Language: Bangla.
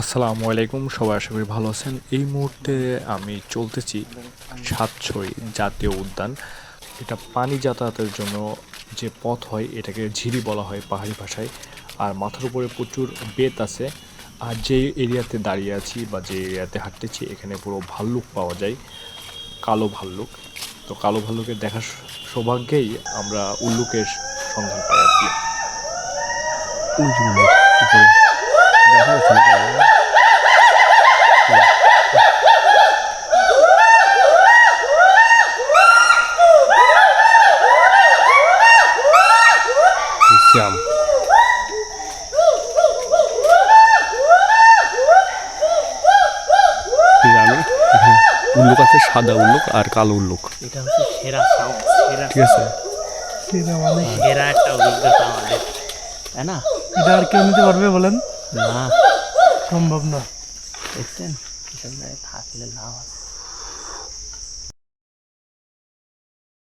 আসসালামু আলাইকুম, সবাই আশা করি ভালো আছেন। এই মুহূর্তে আমি চলতেছি সাতছড়ি জাতীয় উদ্যান। এটা পানি যাতায়াতের জন্য যে পথ হয়, এটাকে ঝিরি বলা হয় পাহাড়ি ভাষায়। আর মাথার উপরে প্রচুর বেত আছে। আর যে এরিয়াতে দাঁড়িয়ে আছি বা যে এরিয়াতে হাঁটতেছি, এখানে পুরো ভাল্লুক পাওয়া যায়। কালো ভাল্লুক। তো কালো ভাল্লুকের দেখার সৌভাগ্যেই আমরা উল্লুকের সন্ধান পাই আর কি। দেখা যাচ্ছে শ্যাম আমি উল্লুক আছে সাদা উল্লুক আর কালো উল্লুক। এটা হচ্ছে সেরা সাউন্ড সেরা ঠিক আছে। সেরা একটা অভিজ্ঞতা আমাদের তাই না? এটা আর কেউ নিতে পারবে বলেন? না। সম্ভব না। দেখছেন? জায়গায় থাকলে লাভ আছে